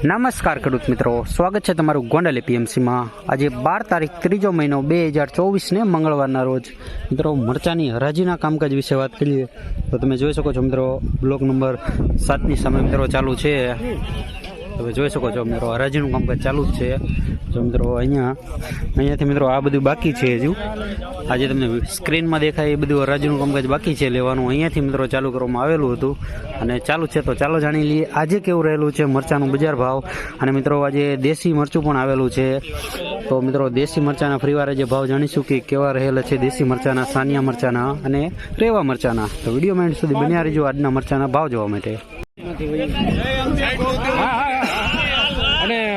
નમસ્કાર ખેડૂત મિત્રો. સ્વાગત છે તમારું ગોંડલ એપીએમસીમાં. આજે બાર તારીખ ત્રીજો મહિનો બે હજાર ચોવીસને મંગળવારના રોજ. મિત્રો, મરચાની હરાજીના કામકાજ વિશે વાત કરીએ તો તમે જોઈ શકો છો મિત્રો, બ્લોક નંબર સાતની સામે મિત્રો ચાલુ છે. તમે જોઈ શકો છો, મિત્રો, હરાજીનું કામકાજ ચાલુ જ છે. જો મિત્રો, અહીંયા, અહીંયાથી મિત્રો, આ બધું બાકી છે હજુ. આજે તમને સ્ક્રીનમાં દેખાય એ બધું હરાજીનું કામકાજ બાકી છે લેવાનું. અહીંયાથી મિત્રો ચાલુ કરવામાં આવેલું હતું અને ચાલુ છે તો ચાલો જાણી લઈએ, આજે કેવું રહેલું છે મરચાંનું બજાર ભાવ. અને મિત્રો, આજે દેશી મરચું પણ આવેલું છે. તો મિત્રો, દેશી મરચાંના ફરીવાર જે ભાવ જાણીશું કે કેવા રહેલા છે દેશી મરચાંના, સાનિયા મરચાંના અને રેવા મરચાંના. તો વીડિયો માઇન્ડ સુધી બન્યા રહીજો આજના મરચાંના ભાવ જોવા માટે.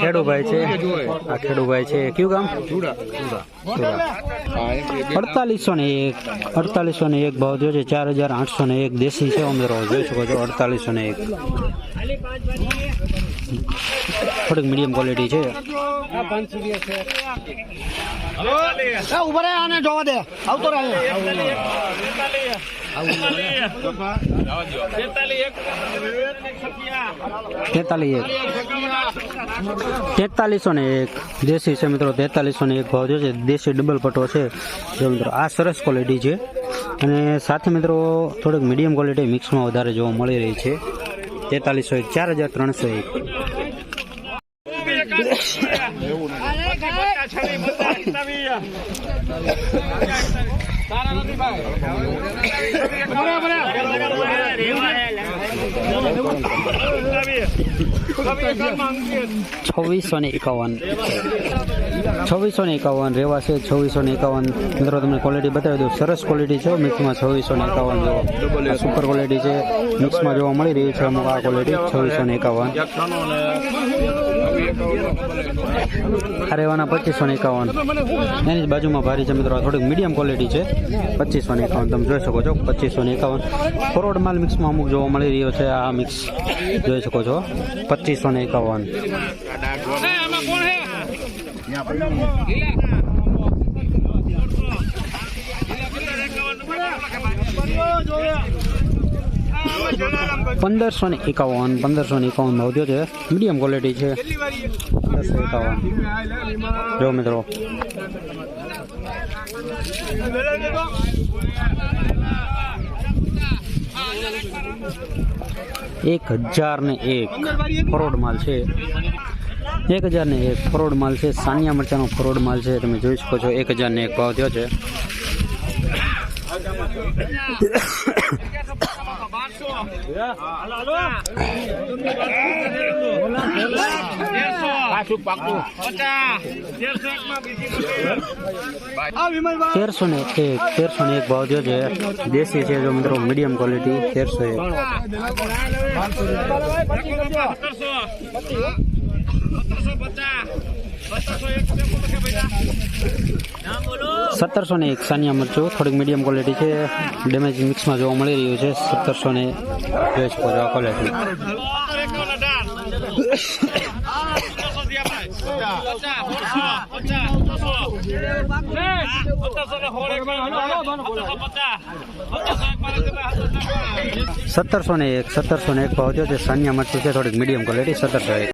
ખેડુભાઈ છે. આ ખેડુભાઈ છે. કયું ગામ? અડતાલીસો ને એક. અડતાલીસો ને એક ભાવ જોયો છે ચાર હજાર આઠસો ને એક દેશી છે ઉમેરો. જોઈ શકો છો અડતાલીસો ને એક. થોડીક મીડિયમ ક્વોલિટી છે. ઊભા આને જોવા દે. આવતો રહે. તેતાલીસ એક. તેતાલીસો ને એક દેશી છે મિત્રો તેતાલીસો ને એક ભાવ થયો છે. દેશી ડબલ પટ્ટો છે. જો મિત્રો, આ સરસ ક્વોલિટી છે. અને સાથે મિત્રો, થોડીક મીડિયમ ક્વોલિટી મિક્સમાં વધારે જોવા મળી રહી છે. તેતાલીસો એક, ચાર હજાર ત્રણસો એક. બરાબર છવ્વીસો ને એકાવન. છવ્વીસો ને એકાવન રેવા છે છવ્વીસો ને એકાવન. મિત્રો, તમને ક્વોલિટી બતાવી દઉં. સરસ ક્વોલિટી છે મિક્સમાં છવ્વીસો ને એકાવન જો સુપર ક્વોલિટી છે. મિક્સમાં જોવા મળી રહ્યું છે અમુક આ ક્વોલિટી છવ્વીસો ને એકાવન. આ રેવાના પચીસો ને એકાવન. એની જ બાજુમાં ભારી છે મિત્રો થોડીક મીડિયમ ક્વોલિટી છે. પચીસો ને એકાવન, તમે જોઈ શકો છો, પચીસો ને એકાવન. ફોરવર્ડ માલ મિક્સમાં અમુક જોવા મળી રહ્યો છે આ મિક્સ. જોઈ શકો છો. પચીસો ને એકાવન. પંદરસો ને એકાવન, પંદરસો ને એકાવન ભાવ છે. મીડિયમ ક્વોલિટી છે. પંદરસો એકાવન. જો મિત્રો. એક હજાર ને એક ફરોડ માલ છે. એક હજાર ને એક ફરોડ માલ છે. સાનિયા મરચાનો ફરોડ માલ છે. તમે જોઈ શકો છો એક હજાર ને એક ભાવ થયો છે. તેરસો ને એક તેરસો ને એક ભાવ થયો છે. દેશી છે જો મિત્રો મીડિયમ ક્વોલિટી તેરસો એક સત્તરસો ને એક સાનિયા મરચું, થોડીક મીડિયમ ક્વોલિટી છે. ડેમેજ મિક્સમાં જોવા મળી રહ્યું છે. સત્તરસો ને જોઈ શકો છો ક્વોલિટી સત્તરસો ને એક સત્તરસો ને એક ભાવ છે સાનિયા મરચું છે થોડીક મીડિયમ ક્વોલિટી સત્તરસો એક